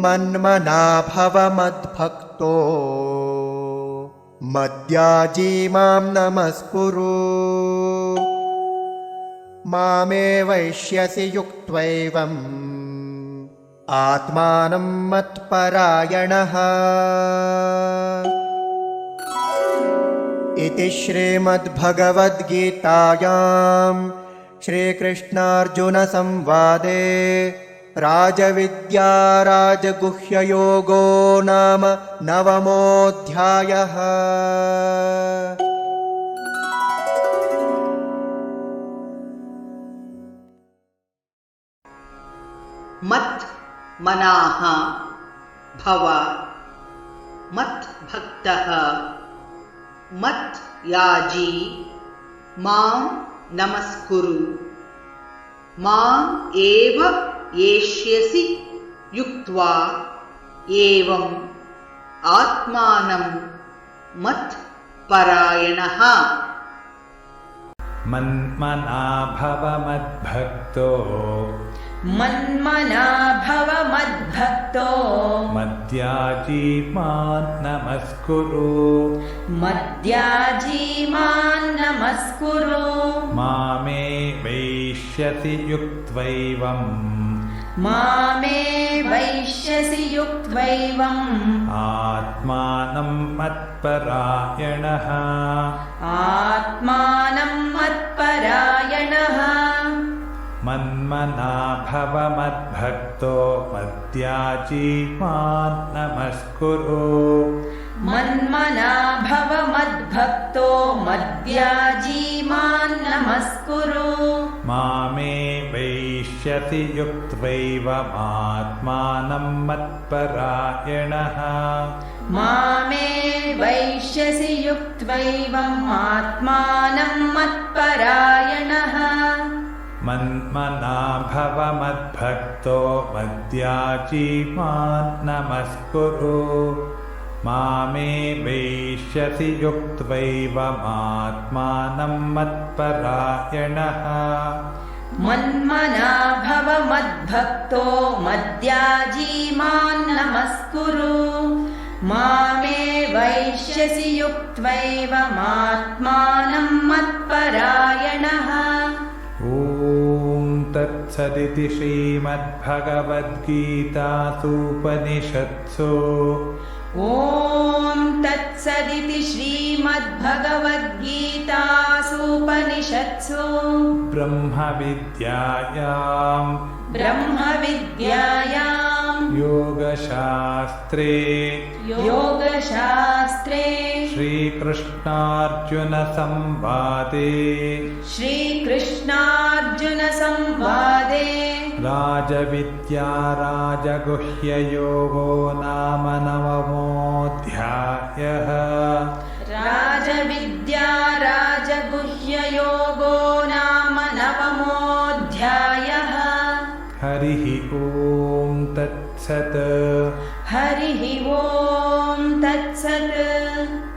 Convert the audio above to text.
मन्मना भव मद्भक्तो मद्याजी मां नमस्कुरु। मामे वैश्यसि युक्त्वैवम्। आत्मानं मत्परायणः। इति श्रीमद्भगवद्गीतायां श्रीकृष्णार्जुनसंवादे राजविद्या राजगुह्ययोगो नाम नवमोऽध्यायः। मत् मनाः भव। मद्भक्तः मत् याजी। मां नमस्कुरु। माम् एव एष्यसि युक्त्वा एवम् आत्मानं मत्परायणः। मन्मना भव मद्भक्तो मन्मना भव मद्भक्तो मद्याजी मां नमस्कुरु मद्याजी मां नमस्कुरु मामे वैष्यसि युक्त्वैवम् मामे वैश्यसि युक्त्वैवम्। आत्मानं मत्परायणः। आत्मानं मत्परायणः। मन्मना भव मद्भक्तो मद्याजी मां नमस्कुरु मन्मना भव मद्भक्तो मद्याजी मां नमस्कुरु मामे वैष्यसि युक्त्वैवमात्मानं मत्परायणः। मामे वैश्यसि युक्त्वैवम् आत्मानं मत्परायणः। मन्मना भव मद्भक्तो मद्याजी मां नमस्कुरु मामे वैष्यसि युक्त्वैवमात्मानं मत्परायणः। मन्मना भव मद्भक्तो मद्याजी मां नमस्कुरु। मामे वैश्यसि युक्त्वैवमात्मानं मत्परायणः। ॐ तत्सदिति श्रीमद्भगवद्गीतासूपनिषत्सु ॐ तत्सदिति श्रीमद्भगवद्गीतासूपनिषत्सु। ब्रह्मविद्यायां ब्रह्मविद्यायां योगशास्त्रे। योगशास्त्रे। श्रीकृष्णार्जुनसंवादे। श्रीकृष्णार्जुनसंवादे राजविद्या राजगुह्ययोगो नाम नवमोऽध्यायः। राजविद्या राजगुह्ययोगो नाम नवमोऽध्यायः। हरिः ॐ तत्सत्। हरिः ॐ तत्सत्